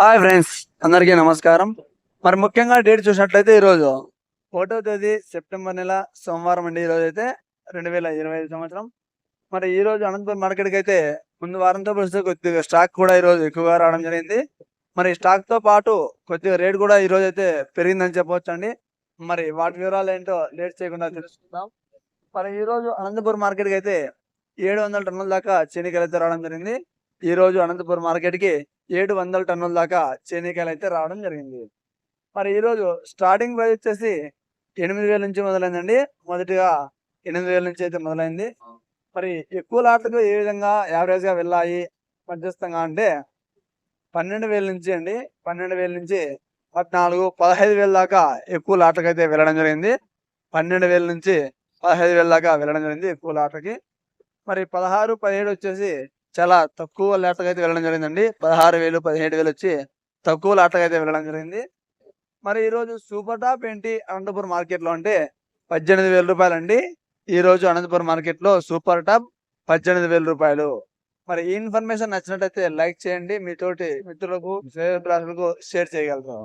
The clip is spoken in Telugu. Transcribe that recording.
హాయ్ ఫ్రెండ్స్ అందరికీ నమస్కారం. మరి ముఖ్యంగా డేట్ చూసినట్లయితే ఈరోజు ఒకటో తేదీ సెప్టెంబర్ నెల సోమవారం అండి. ఈరోజు అయితే రెండు వేల ఇరవై ఐదు సంవత్సరం. మరి ఈ రోజు అనంతపురం మార్కెట్కి అయితే ముందు వారంతో పోలిస్తే కొద్దిగా స్టాక్ కూడా ఈరోజు ఎక్కువగా రావడం జరిగింది. మరి స్టాక్తో పాటు కొద్దిగా రేట్ కూడా ఈ రోజు అయితే పెరిగిందని చెప్పవచ్చు అండి మరి వాటి వివరాలు ఏంటో లేట్ చేయకుండా తెలుసుకుందాం. మరి ఈ రోజు అనంతపురం మార్కెట్కి అయితే ఏడు వందల టన్నుల దాకా చెనికలు అయితే రావడం జరిగింది. ఈ రోజు అనంతపురం మార్కెట్కి ఏడు వందల టన్నుల దాకా చేనికాయలు అయితే రావడం జరిగింది. మరి ఈరోజు స్టార్టింగ్ ప్రైస్ వచ్చేసి ఎనిమిది వేల నుంచి మొదలైందండి. మొదటిగా ఎనిమిది వేల నుంచి అయితే మొదలైంది. మరి ఎక్కువ లాట్లకు ఏ విధంగా యావరేజ్గా వెళ్ళాయి? మధ్యస్థంగా అంటే పన్నెండు వేల నుంచి అండి. పన్నెండు వేల నుంచి పద్నాలుగు పదహైదు వేల దాకా ఎక్కువ లాట్లకు అయితే వెళ్ళడం జరిగింది. పన్నెండు వేల నుంచి పదహైదు వేల దాకా వెళ్ళడం జరిగింది ఎక్కువ లాట్లకి. మరి పదహారు పదిహేడు వచ్చేసి చాలా తక్కువ లాట్లకు అయితే వెళ్ళడం జరిగిందండి. పదహారు వేలు పదిహేడు వేలు వచ్చి తక్కువ లాట్లకు అయితే వెళ్ళడం జరిగింది. మరి ఈరోజు సూపర్ టాప్ ఏంటి? అనంతపురం మార్కెట్లో అంటే పద్దెనిమిది వేల రూపాయలు అండి ఈ రోజు అనంతపురం మార్కెట్లో సూపర్ టాప్ పద్దెనిమిది వేల రూపాయలు. మరి ఈ ఇన్ఫర్మేషన్ నచ్చినట్టయితే లైక్ చేయండి. మీ తోటి మిత్రులకు షేర్ చేయగలుగుతాం.